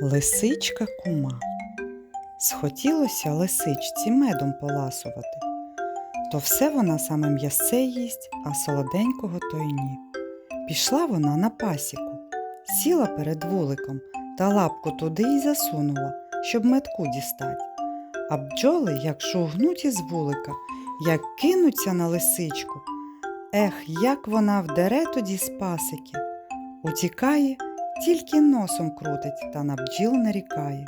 Лисичка кума. Схотілося лисичці медом поласувати. То все вона саме м'ясе їсть, а солоденького то й ні. Пішла вона на пасіку, сіла перед вуликом та лапку туди й засунула, щоб метку дістать. А бджоли, як шугнуть із вулика, як кинуться на лисичку. Ех, як вона вдере тоді з пасики. Утікає, тільки носом крутить та на бджіл нарікає.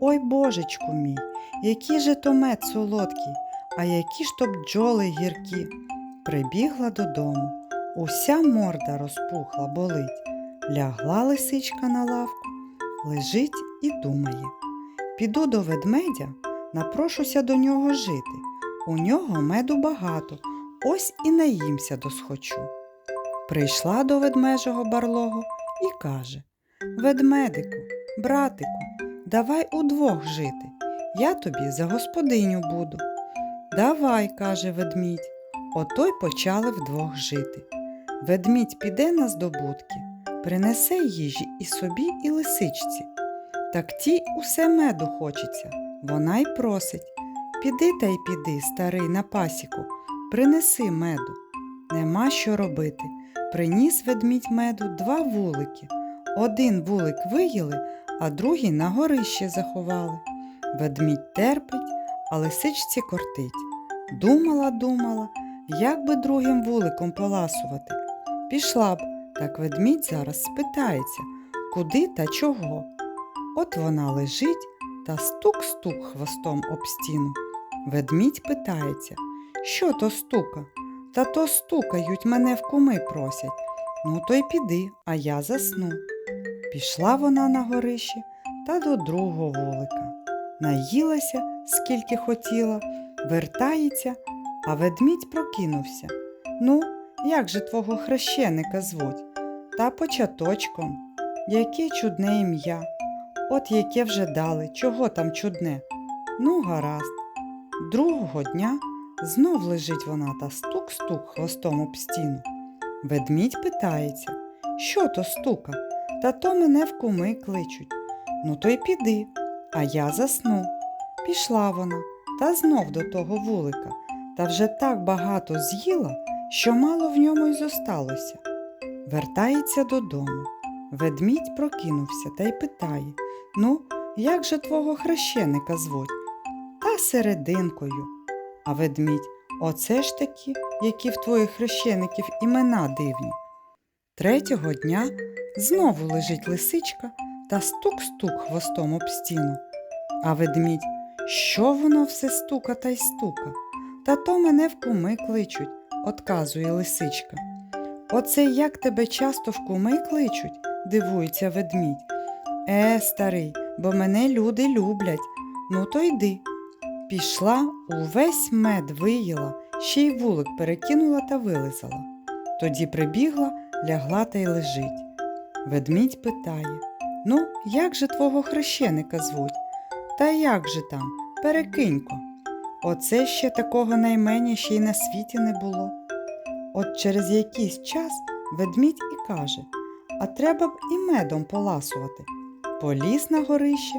Ой, божечку мій, який же то мед солодкий, а які ж то бджоли гіркі. Прибігла додому, уся морда розпухла, болить. Лягла лисичка на лавку, лежить і думає. Піду до ведмедя, напрошуся до нього жити. У нього меду багато, ось і наїмся досхочу. Прийшла до ведмежого барлогу і каже Ведмедику, братику, давай удвох жити. Я тобі за господиню буду. Давай, каже ведмідь. Ото й почали вдвох жити. Ведмідь піде на здобутки, принесе їжі і собі, і лисичці. Так тій усе меду хочеться. Вона й просить Піди та й піди, старий, на пасіку, принеси меду. Нема що робити. Приніс ведмідь меду два вулики. Один вулик виїли, а другий на горище заховали. Ведмідь терпить, а лисичці кортить. Думала, думала, як би другим вуликом поласувати. Пішла б, так ведмідь зараз спитається, куди та чого. От вона лежить та стук-стук хвостом об стіну. Ведмідь питається, що то стука? Та то стукають, мене в куми просять. Ну, то й піди, а я засну. Пішла вона на горище та до другого вулика. Наїлася, скільки хотіла, вертається, а ведмідь прокинувся. Ну, як же твого хрещеника звуть? Та початочком. Яке чудне ім'я. От яке вже дали, чого там чудне. Ну, гаразд. Другого дня знов лежить вона та стук-стук хвостом об стіну. Ведмідь питається, що то стука? Та то мене в куми кличуть. Ну, то й піди, а я засну. Пішла вона та знов до того вулика, та вже так багато з'їла, що мало в ньому й зосталося. Вертається додому. Ведмідь прокинувся та й питає Ну, як же твого хрещеника звуть? Та серединкою. А ведмідь, оце ж таки, які в твоїх хрещеників імена дивні. Третього дня знову лежить лисичка та стук-стук хвостом об стіну. А ведмідь, що воно все стука та й стука? Та то мене в куми кличуть, отказує лисичка. Оце як тебе часто в куми кличуть, дивується ведмідь. Е, старий, бо мене люди люблять. Ну то йди. Пішла, увесь мед виїла, ще й вулик перекинула та вилизала. Тоді прибігла, лягла та й лежить. Ведмідь питає Ну, як же твого хрещеника звуть? Та як же там? Перекинько. Оце ще такого наймення ще й на світі не було. От через якийсь час ведмідь і каже А треба б і медом поласувати. Поліз на горище,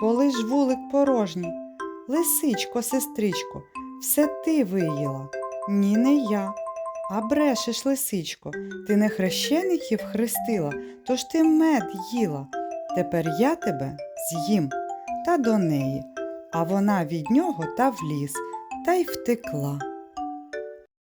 коли ж вулик порожній. Лисичко, сестричко, все ти виїла. Ні, не я. А брешеш, лисичко, ти не хрещеників хрестила, тож ти мед їла. Тепер я тебе з'їм та до неї, а вона від нього та в ліс, та й втекла.